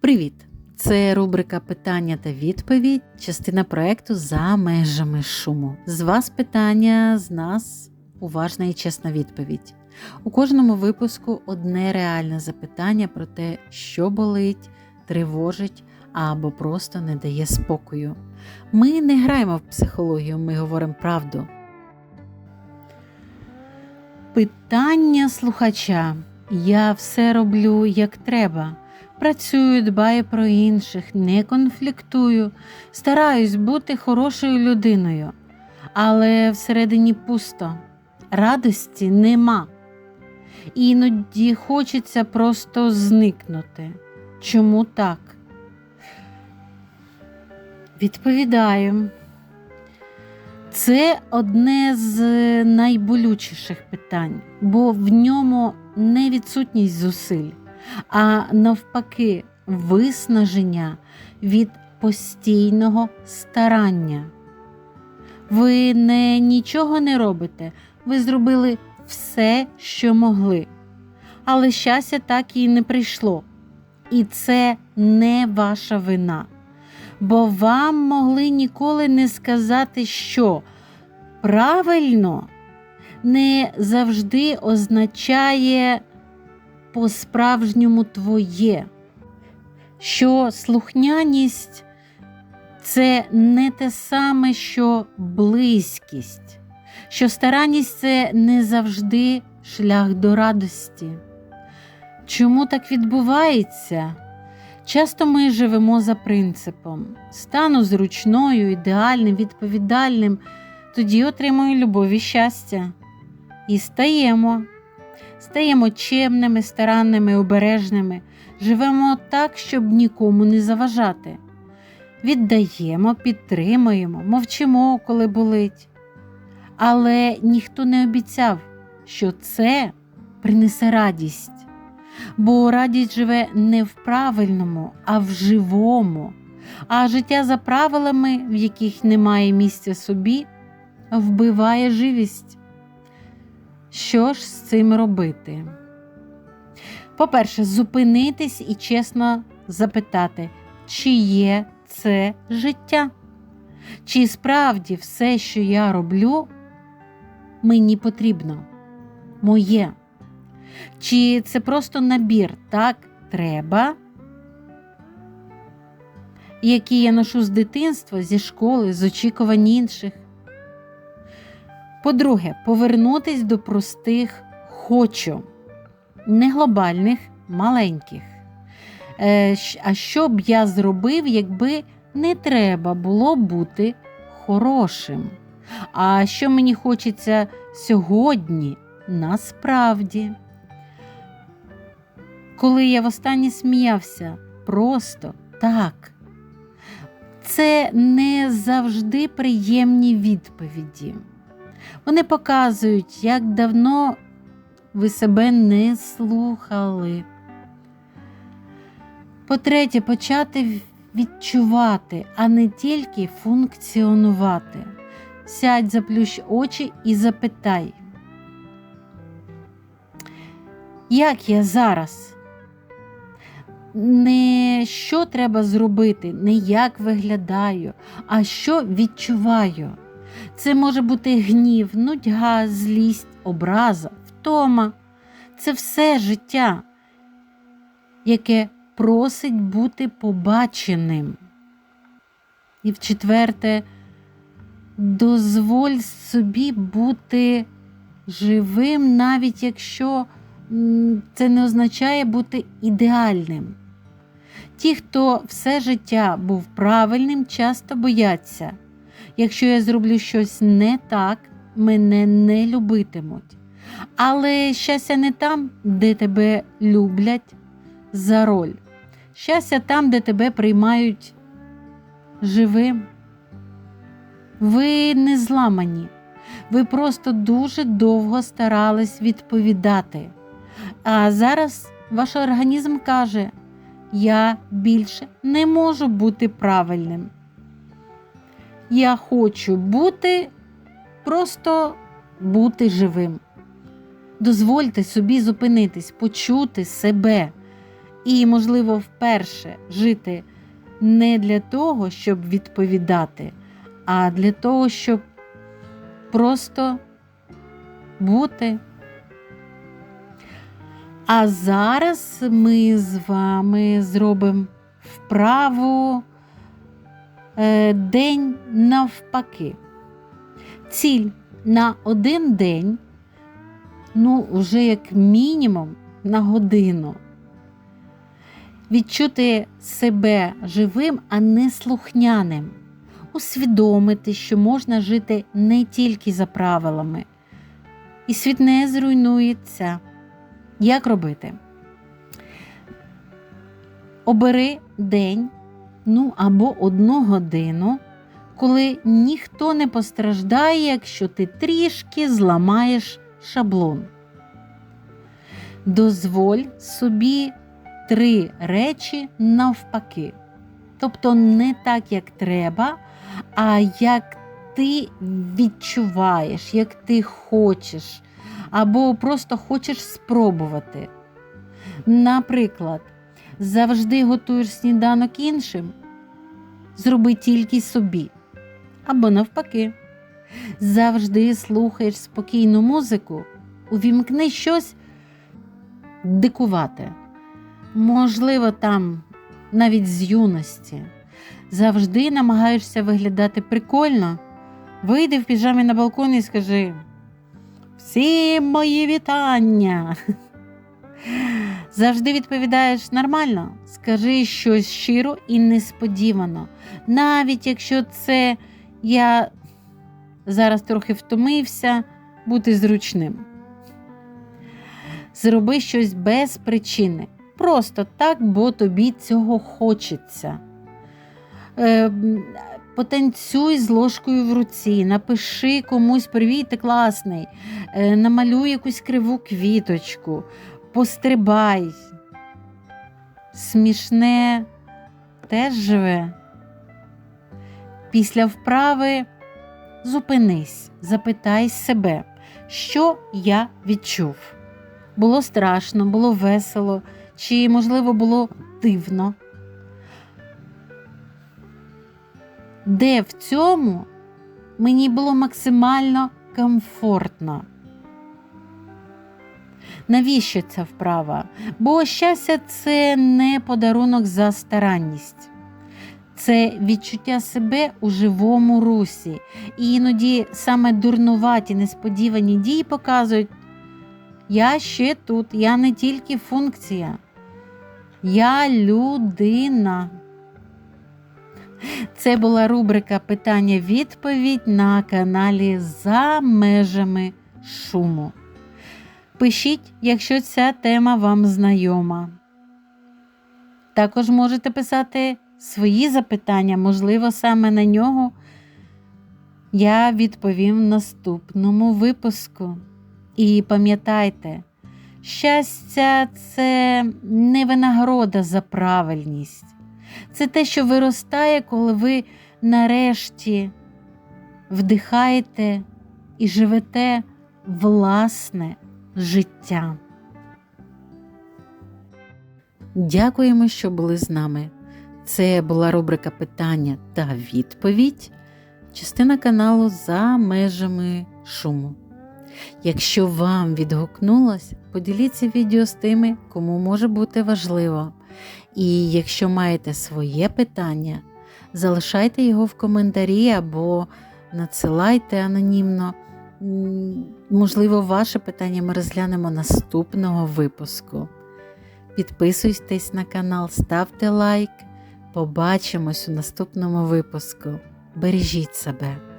Привіт! Це рубрика Питання та відповідь, частина проекту за межами шуму. З вас питання, з нас уважна і чесна відповідь. У кожному випуску одне реальне запитання про те, що болить, тривожить або просто не дає спокою. Ми не граємо в психологію, ми говоримо правду. Питання слухача. Я все роблю як треба. Працюю, дбаю про інших, не конфліктую, стараюсь бути хорошою людиною, але всередині пусто, радості нема. Іноді хочеться просто зникнути. Чому так? Відповідаю. Це одне з найболючіших питань, бо в ньому не відсутність зусиль, а навпаки, виснаження від постійного старання. Ви не нічого не робите, ви зробили все, що могли. Але щастя так і не прийшло. І це не ваша вина. Бо вам могли ніколи не сказати, що правильно не завжди означає по-справжньому твоє, що слухняність це не те саме, що близькість, що старанність це не завжди шлях до радості. Чому так відбувається? Часто ми живемо за принципом стану зручною, ідеальним, відповідальним, тоді отримую любов і щастя. І стаємо, стаємо чемними, старанними, обережними, живемо так, щоб нікому не заважати. Віддаємо, підтримуємо, мовчимо, коли болить. Але ніхто не обіцяв, що це принесе радість. Бо радість живе не в правильному, а в живому, а життя за правилами, в яких немає місця собі, вбиває живість. Що ж з цим робити? По-перше, зупинитись і чесно запитати, чи є це життя? Чи справді все, що я роблю, мені потрібно, моє? Чи це просто набір так треба, який я ношу з дитинства, зі школи, з очікувань інших? По-друге, повернутись до простих хочу, не глобальних, маленьких. Е, а що б я зробив, якби не треба було бути хорошим? А що мені хочеться сьогодні насправді? Коли я востаннє сміявся, просто так. Це не завжди приємні відповіді. Вони показують, як давно ви себе не слухали. По-третє, почати відчувати, а не тільки функціонувати. Сядь, заплющ очі і запитай, як я зараз? Не що треба зробити, не як виглядаю, а що відчуваю. Це може бути гнів, нудьга, злість, образа, втома. Це все життя, яке просить бути побаченим. І в четверте, дозволь собі бути живим, навіть якщо це не означає бути ідеальним. Ті, хто все життя був правильним, часто бояться. Якщо я зроблю щось не так, мене не любитимуть. Але щастя не там, де тебе люблять за роль. Щастя там, де тебе приймають живим. Ви не зламані, ви просто дуже довго старались відповідати. А зараз ваш організм каже, я більше не можу бути правильним. Я хочу бути, просто бути живим. Дозвольте собі зупинитись, почути себе і, можливо, вперше жити не для того, щоб відповідати, а для того, щоб просто бути. А зараз ми з вами зробимо вправу е, день навпаки. Ціль на один день, ну, вже як мінімум на годину. Відчути себе живим, а не слухняним. Усвідомити, що можна жити не тільки за правилами, і світ не зруйнується. Як робити? Обери день, ну або одну годину, коли ніхто не постраждає, якщо ти трішки зламаєш шаблон. Дозволь собі три речі навпаки. Тобто не так, як треба, а як ти відчуваєш, як ти хочеш, або просто хочеш спробувати. Наприклад, завжди готуєш сніданок іншим, зроби тільки собі. Або навпаки, завжди слухаєш спокійну музику, увімкни щось дикувате. Можливо, там навіть з юності. Завжди намагаєшся виглядати прикольно. Вийди в піжамі на балкон і скажи Всім мої вітання. Завжди відповідаєш нормально, скажи щось щиро і несподівано. Навіть якщо це я зараз трохи втомився, бути зручним. Зроби щось без причини. Просто так, бо тобі цього хочеться. Е, Потанцюй з ложкою в руці, напиши комусь привіт, ти класний, е, намалюй якусь криву квіточку, пострибай. Смішне теж живе. Після вправи зупинись, запитай себе, що я відчув. Було страшно, було весело, чи, можливо, було дивно. Де в цьому мені було максимально комфортно. Навіщо ця вправа? Бо щастя це не подарунок за старанність, це відчуття себе у живому русі. І іноді саме дурнуваті несподівані дії показують, я ще тут, я не тільки функція, я людина. Це була рубрика Питання-відповідь на каналі За межами шуму. Пишіть, якщо ця тема вам знайома. Також можете писати свої запитання, можливо, саме на нього я відповім в наступному випуску. І пам'ятайте, щастя це не винагорода за правильність. Це те, що виростає, коли ви нарешті вдихаєте і живете власне життя. Дякуємо, що були з нами. Це була рубрика Питання та відповідь, частина каналу за межами шуму. Якщо вам відгукнулось, поділіться відео з тими, кому може бути важливо. І якщо маєте своє питання, залишайте його в коментарі або надсилайте анонімно. Можливо, ваше питання ми розглянемо наступного випуску. Підписуйтесь на канал, ставте лайк. Побачимось у наступному випуску. Бережіть себе!